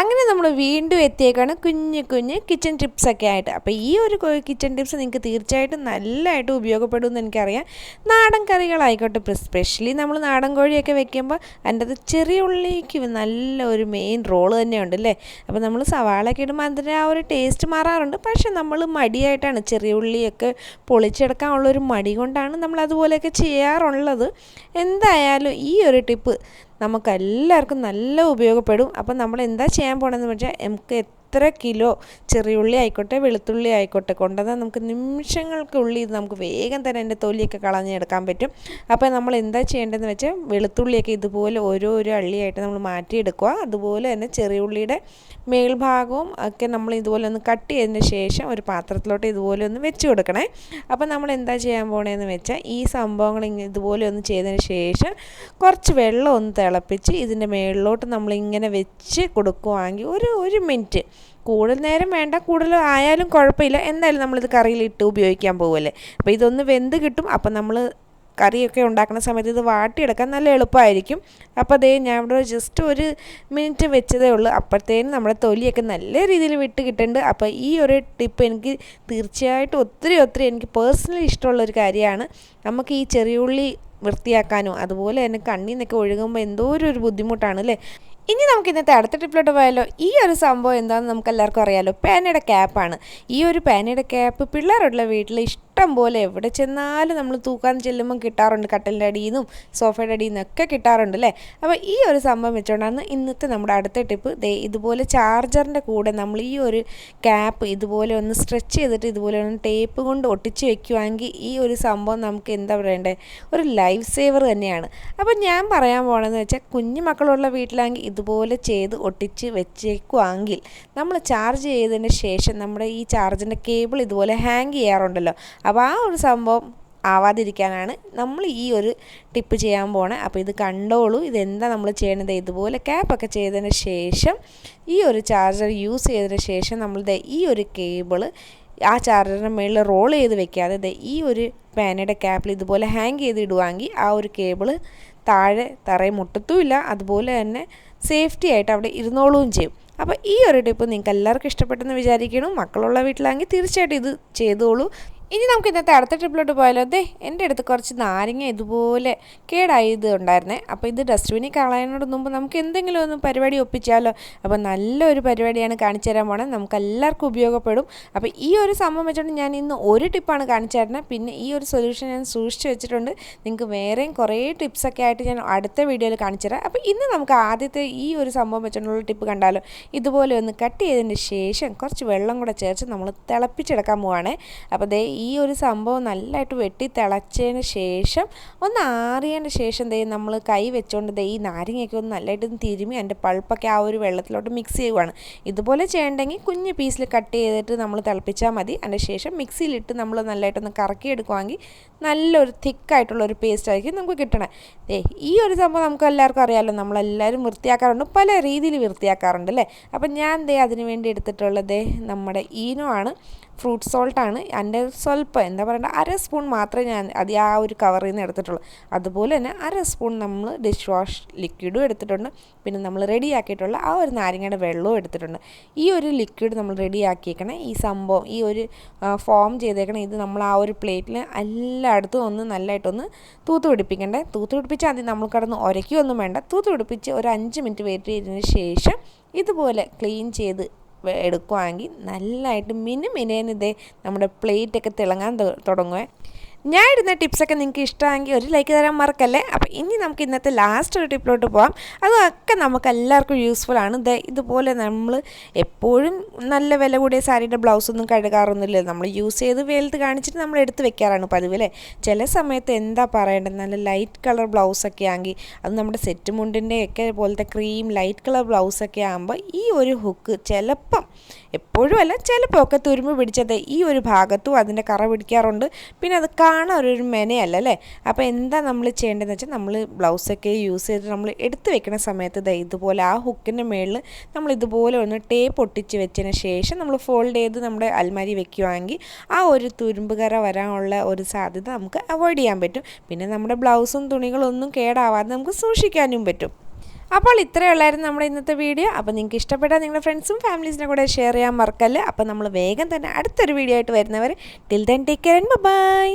അങ്ങനെ നമ്മൾ വീണ്ടും എത്തിയേക്കാണ് കുഞ്ഞു കുഞ്ഞ് കിച്ചൺ ടിപ്സൊക്കെ ആയിട്ട്. അപ്പോൾ ഈ ഒരു കിച്ചൺ ടിപ്സ് നിങ്ങൾക്ക് തീർച്ചയായിട്ടും നല്ലതായിട്ട് ഉപയോഗപ്പെടുമെന്ന് എനിക്കറിയാം. നാടൻ കറികളായിക്കോട്ടെ സ്പെഷ്യലി നമ്മൾ നാടൻ കോഴിയൊക്കെ വെക്കുമ്പോൾ അതിന്റെ അത് ചെറിയ ഉള്ളിക്ക് നല്ല ഒരു മെയിൻ റോൾ തന്നെയുണ്ട് അല്ലേ? അപ്പോൾ നമ്മൾ സവാളയൊക്കെ ഇടുമ്പോൾ അതിന്റെ ആ ഒരു ടേസ്റ്റ് മാറാറുണ്ട്. പക്ഷേ നമ്മൾ മടിയായിട്ടാണ് ചെറിയ ഉള്ളിയൊക്കെ പൊളിച്ചെടുക്കാനുള്ള ഒരു മടി കൊണ്ടാണ് നമ്മൾ അതുപോലെയൊക്കെ ചെയ്യാറുള്ളത്. എന്തായാലും ഈ ഒരു ടിപ്പ് നമുക്കെല്ലാവർക്കും നല്ല ഉപയോഗപ്പെടും. അപ്പം നമ്മൾ എന്താ ചെയ്യാൻ പോകണമെന്ന് വെച്ചാൽ നമുക്ക് എത്ര കിലോ ചെറിയുള്ളി ആയിക്കോട്ടെ വെളുത്തുള്ളി ആയിക്കോട്ടെ കൊണ്ടുവന്നാൽ നമുക്ക് നിമിഷങ്ങൾക്കുള്ളിൽ ഇത് നമുക്ക് വേഗം തന്നെ അതിന്റെ തൊലിയൊക്കെ കളഞ്ഞെടുക്കാൻ പറ്റും. അപ്പോൾ നമ്മൾ എന്താ ചെയ്യേണ്ടതെന്ന് വെച്ചാൽ വെളുത്തുള്ളിയൊക്കെ ഇതുപോലെ ഓരോ ഓരോ അള്ളിയായിട്ട് നമ്മൾ മാറ്റിയെടുക്കുക. അതുപോലെ തന്നെ ചെറിയുള്ളിയുടെ മേൽഭാഗവും ഒക്കെ നമ്മൾ ഇതുപോലെ ഒന്ന് കട്ട് ചെയ്തതിന് ശേഷം ഒരു പാത്രത്തിലോട്ട് ഇതുപോലെ ഒന്ന് വെച്ച് കൊടുക്കണേ. അപ്പോൾ നമ്മൾ എന്താ ചെയ്യാൻ പോണേന്ന് വെച്ചാൽ ഈ സംഭവങ്ങൾ ഇതുപോലെ ഒന്ന് ചെയ്തതിന് ശേഷം കുറച്ച് വെള്ളം ഒന്ന് തിളപ്പിച്ച് ഇതിന്റെ മേളിലോട്ട് നമ്മളിങ്ങനെ വെച്ച് കൊടുക്കുവാണെങ്കിൽ ഒരു ഒരു മിനിറ്റ് കൂടുതൽ നേരം വേണ്ട കൂടുതൽ ആയാലും കുഴപ്പമില്ല. എന്തായാലും നമ്മളിത് കറിയിലിട്ട് ഉപയോഗിക്കാൻ പോകുമല്ലേ അപ്പോൾ ഇതൊന്ന് വെന്ത് കിട്ടും. അപ്പം നമ്മൾ കറിയൊക്കെ ഉണ്ടാക്കുന്ന സമയത്ത് ഇത് വാട്ടിയെടുക്കാൻ നല്ല എളുപ്പമായിരിക്കും. അപ്പോൾ അതേ ഞാൻ ഇവിടെ ജസ്റ്റ് ഒരു മിനിറ്റ് വെച്ചതേ ഉള്ളൂ. അപ്പോഴത്തേനും നമ്മുടെ തൊലിയൊക്കെ നല്ല രീതിയിൽ വിട്ട് കിട്ടുന്നുണ്ട് അപ്പോൾ ഈ ഒരു ടിപ്പ് എനിക്ക് തീർച്ചയായിട്ടും ഒത്തിരി ഒത്തിരി എനിക്ക് പേഴ്സണലി ഇഷ്ടമുള്ളൊരു കാര്യമാണ്. നമുക്ക് ഈ ചെറിയുള്ളി വൃത്തിയാക്കാനും അതുപോലെ തന്നെ കണ്ണിൽ നിന്നൊക്കെ ഒഴുകുമ്പോൾ എന്തോ ഒരു ബുദ്ധിമുട്ടാണ് അല്ലേ? ഇനി നമുക്ക് ഇന്നത്തെ അടുത്ത ടിപ്പിലോട്ട് പോയാലോ? ഈ ഒരു സംഭവം എന്താണെന്ന് നമുക്ക് എല്ലാവർക്കും അറിയാലോ. പാനയുടെ ക്യാപ്പാണ് ഈ ഒരു പാനയുടെ ക്യാപ്പ് പിള്ളേരുള്ള വീട്ടിൽ ഇഷ്ടം പോലെ എവിടെ ചെന്നാലും നമ്മൾ തൂക്കാൻ ചെല്ലുമ്പോൾ കിട്ടാറുണ്ട് കട്ടലിന്റെ അടിയിൽ നിന്നും സോഫയുടെ അടിയിൽ നിന്നൊക്കെ കിട്ടാറുണ്ട് അല്ലേ? അപ്പോൾ ഈ ഒരു സംഭവം വെച്ചുകൊണ്ടാണ് ഇന്നത്തെ നമ്മുടെ അടുത്ത ടിപ്പ്. ദേ ഇതുപോലെ ചാർജറിന്റെ കൂടെ നമ്മൾ ഈ ഒരു ക്യാപ്പ് ഇതുപോലെ ഒന്ന് സ്ട്രെച്ച് ചെയ്തിട്ട് ഇതുപോലെ ഒന്ന് ടേപ്പ് കൊണ്ട് ഒട്ടിച്ച് വെക്കുവാണെങ്കിൽ ഈ ഒരു സംഭവം നമുക്ക് എന്താ പറയണ്ടേ? ഒരു ലൈഫ് സേവർ തന്നെയാണ്. അപ്പോൾ ഞാൻ പറയാൻ പോകണമെന്ന് വെച്ചാൽ കുഞ്ഞു മക്കളുള്ള വീട്ടിലാണെങ്കിൽ ഇതുപോലെ ചെയ്ത് ഒട്ടിച്ച് വെച്ചേക്കുവാങ്കിൽ നമ്മൾ ചാർജ് ചെയ്തതിന് ശേഷം നമ്മുടെ ഈ ചാർജിന്റെ കേബിൾ ഇതുപോലെ ഹാങ് ചെയ്യാറുണ്ടല്ലോ. അപ്പോൾ ആ ഒരു സംഭവം ആവാതിരിക്കാനാണ് നമ്മൾ ഈ ഒരു ടിപ്പ് ചെയ്യാൻ പോണേ. അപ്പോൾ ഇത് കണ്ടോളൂ ഇതെന്താ നമ്മൾ ചെയ്യണത്? ഇതുപോലെ ക്യാപ്പൊക്കെ ചെയ്തതിന് ശേഷം ഈ ഒരു ചാർജർ യൂസ് ചെയ്തതിന് ശേഷം നമ്മൾ ഈ ഒരു കേബിൾ ആ ചാർജറിന്റെ മുകളിൽ റോൾ ചെയ്ത് വെക്കാതെ ഈ ഒരു പാനയുടെ ക്യാപ്പിൽ ഇതുപോലെ ഹാങ് ചെയ്ത് ഇടുവാങ്കിൽ ആ ഒരു കേബിൾ താഴെ തറയെ മുട്ടത്തുമില്ല അതുപോലെ തന്നെ സേഫ്റ്റി ആയിട്ട് അവിടെ ഇരുന്നോളുകയും ചെയ്യും. അപ്പോൾ ഈ ഒരു ടിപ്പ് നിങ്ങൾക്ക് എല്ലാവർക്കും ഇഷ്ടപ്പെട്ടെന്ന് വിചാരിക്കണം മക്കളുള്ള വീട്ടിലാണെങ്കിൽ തീർച്ചയായിട്ടും ഇത് ചെയ്തോളൂ. ഇനി നമുക്ക് ഇന്നത്തെ അടുത്ത ട്രിപ്പിലോട്ട് പോയാലോ? അതെ എന്റെ അടുത്ത് കുറച്ച് നാരങ്ങ ഇതുപോലെ കേടായത് ഉണ്ടായിരുന്നേ. അപ്പോൾ ഇത് ഡസ്റ്റ്ബിനിൽ കളയാനോട് മുമ്പ് നമുക്ക് എന്തെങ്കിലും ഒന്ന് പരിപാടി ഒപ്പിച്ചാലോ? അപ്പോൾ നല്ലൊരു പരിപാടിയാണ് കാണിച്ചു തരാൻ പോണത് നമുക്ക് എല്ലാവർക്കും ഉപയോഗപ്പെടും. അപ്പോൾ ഈ ഒരു സംഭവം വെച്ചുകൊണ്ട് ഞാൻ ഇന്ന് ഒരു ടിപ്പാണ് കാണിച്ചു തരുന്നത് പിന്നെ ഈ ഒരു സൊല്യൂഷൻ ഞാൻ സൂക്ഷിച്ച് വെച്ചിട്ടുണ്ട്. നിങ്ങൾക്ക് വേറെയും കുറേ ടിപ്സൊക്കെ ആയിട്ട് ഞാൻ അടുത്ത വീഡിയോയിൽ കാണിച്ചു തരാം. അപ്പോൾ ഇന്ന് നമുക്ക് ആദ്യത്തെ ഈ ഒരു സംഭവം വെച്ചുകൊണ്ടുള്ള ടിപ്പ് കണ്ടാലോ? ഇതുപോലെ ഒന്ന് കട്ട് ചെയ്തതിന് ശേഷം കുറച്ച് വെള്ളം കൂടെ ചേർച്ച് നമ്മൾ തിളപ്പിച്ചെടുക്കാൻ പോവാണ്. അപ്പോൾ ദേ ഈ ഒരു സംഭവം നല്ലതായിട്ട് വെട്ടി തിളച്ചതിന് ശേഷം ഒന്ന് ആറിയതിന് ശേഷം ദേ നമ്മൾ കൈ വെച്ചുകൊണ്ട് ദേ ഈ നാരങ്ങയൊക്കെ ഒന്ന് നല്ലതായിട്ട് തിരുമി അതിന്റെ പൾപ്പൊക്കെ ആ ഒരു വെള്ളത്തിലോട്ട് മിക്സ് ചെയ്യുവാണ്. ഇതുപോലെ ചെയ്യണ്ടെങ്കിൽ കുഞ്ഞ് പീസിൽ കട്ട് ചെയ്തിട്ട് നമ്മൾ തിളപ്പിച്ചാൽ മതി. അതിന്റെ ശേഷം മിക്സിയിലിട്ട് നമ്മൾ നല്ലതായിട്ടൊന്ന് കറക്കി എടുക്കുവാണെങ്കിൽ നല്ലൊരു തിക്കായിട്ടുള്ള ഒരു പേസ്റ്റ് ആയിരിക്കും നമുക്ക് കിട്ടണം. ഏ ഈ ഒരു സംഭവം നമുക്ക് എല്ലാവർക്കും അറിയാമല്ലോ നമ്മളെല്ലാവരും വൃത്തിയാക്കാറുണ്ട്. പല രീതിയിൽ വൃത്തിയാക്കാറുണ്ട് അല്ലേ? അപ്പം ഞാൻ ദേ അതിന് വേണ്ടി എടുത്തിട്ടുള്ളത് നമ്മുടെ ഈനോ ആണ്. ഫ്രൂട്ട് സോൾട്ടാണ് എന്റെ സ്വല്പം എന്താ പറയുക അര സ്പൂൺ മാത്രമേ ഞാൻ അത് ആ ഒരു കവറിൽ നിന്ന് എടുത്തിട്ടുള്ളൂ. അതുപോലെ തന്നെ അര സ്പൂൺ നമ്മൾ ഡിഷ് വാഷ് ലിക്വിഡും എടുത്തിട്ടുണ്ട്. പിന്നെ നമ്മൾ റെഡിയാക്കിയിട്ടുള്ള ആ ഒരു നാരങ്ങയുടെ വെള്ളവും എടുത്തിട്ടുണ്ട്. ഈ ഒരു ലിക്വിഡ് നമ്മൾ റെഡിയാക്കിയേക്കണം ഈ സംഭവം ഈ ഒരു ഫോം ചെയ്തേക്കണം ഇത് നമ്മൾ ആ ഒരു പ്ലേറ്റിൽ എല്ലായിടത്തും ഒന്ന് നല്ലതായിട്ടൊന്ന് തൂത്ത് പിടിപ്പിക്കണ്ടേ. തൂത്ത് പിടിപ്പിച്ചാൽ ആദ്യം നമ്മൾ കിടന്ന് ഉരയ്ക്കുകയൊന്നും വേണ്ട. തൂത്ത് പിടിപ്പിച്ച് ഒരു അഞ്ച് മിനിറ്റ് വെയിറ്റ് ചെയ്തതിന് ശേഷം ഇതുപോലെ ക്ലീൻ ചെയ്ത് എടുക്കുവാണെങ്കിൽ നല്ലതായിട്ട് മിനി മിനേന് ഇതേ നമ്മുടെ പ്ലേറ്റൊക്കെ തിളങ്ങാൻ തുടങ്ങുക ഞാൻ ഇടുന്ന ടിപ്സൊക്കെ നിങ്ങൾക്ക് ഇഷ്ടമാണെങ്കിൽ ഒരു ലൈക്ക് തരാൻ മറക്കല്ലേ? അപ്പോൾ ഇനി നമുക്ക് ഇന്നത്തെ ലാസ്റ്റ് ഒരു ടിപ്പിലോട്ട് പോകാം അതൊക്കെ നമുക്ക് എല്ലാവർക്കും യൂസ്ഫുൾ ആണ്. ഇത് ഇതുപോലെ നമ്മൾ എപ്പോഴും നല്ല വില കൂടിയ സാരിയുടെ ബ്ലൗസ് ഒന്നും കഴുകാറൊന്നുമില്ല. നമ്മൾ യൂസ് ചെയ്ത് വെയിലത്ത് കാണിച്ചിട്ട് നമ്മൾ എടുത്ത് വെക്കാറാണ് പതിവല്ലേ ചില സമയത്ത് എന്താ പറയേണ്ടത്? നല്ല ലൈറ്റ് കളർ ബ്ലൗസൊക്കെ ആണെങ്കിൽ അത് നമ്മുടെ സെറ്റ് മുണ്ടിന്റെ ഒക്കെ പോലത്തെ ക്രീം ലൈറ്റ് കളർ ബ്ലൗസൊക്കെ ആകുമ്പോൾ ഈ ഒരു ഹുക്ക് ചിലപ്പം എപ്പോഴും അല്ല ചിലപ്പോൾ ഒക്കെ തുരുമ്പ് പിടിച്ചത് ഈ ഒരു ഭാഗത്തും അതിന്റെ കറ പിടിക്കാറുണ്ട്. പിന്നെ അത് കാണാൻ ഒരു മെനയല്ല അല്ലേ? അപ്പോൾ എന്താ നമ്മൾ ചെയ്യേണ്ടതെന്ന് വെച്ചാൽ നമ്മൾ ബ്ലൗസൊക്കെ യൂസ് ചെയ്തിട്ട് നമ്മൾ എടുത്ത് വെക്കുന്ന സമയത്ത് ദേ ഇതുപോലെ ആ ഹുക്കിന്റെ മുകളിൽ നമ്മൾ ഇതുപോലെ ഒന്ന് ടേപ്പ് ഒട്ടിച്ച് വെച്ചതിന് ശേഷം നമ്മൾ ഫോൾഡ് ചെയ്ത് നമ്മുടെ അൽമാരി വെക്കുകയാണെങ്കിൽ ആ ഒരു തുരുമ്പ് കറ വരാനുള്ള ഒരു സാധ്യത നമുക്ക് അവോയ്ഡ് ചെയ്യാൻ പറ്റും. പിന്നെ നമ്മുടെ ബ്ലൗസും തുണികളൊന്നും കേടാവാതെ നമുക്ക് സൂക്ഷിക്കാനും പറ്റും. അപ്പോൾ ഇത്രയേ ഉള്ളായിരുന്നു നമ്മുടെ ഇന്നത്തെ വീഡിയോ. അപ്പോൾ നിങ്ങൾക്ക് ഇഷ്ടപ്പെട്ടാൽ നിങ്ങളുടെ ഫ്രണ്ട്സും ഫാമിലീസിനെ കൂടെ ഷെയർ ചെയ്യാൻ മറക്കല്ലേ. അപ്പോൾ നമ്മൾ വേഗം തന്നെ അടുത്തൊരു വീഡിയോ ആയിട്ട് വരുന്നവർ till then take care bye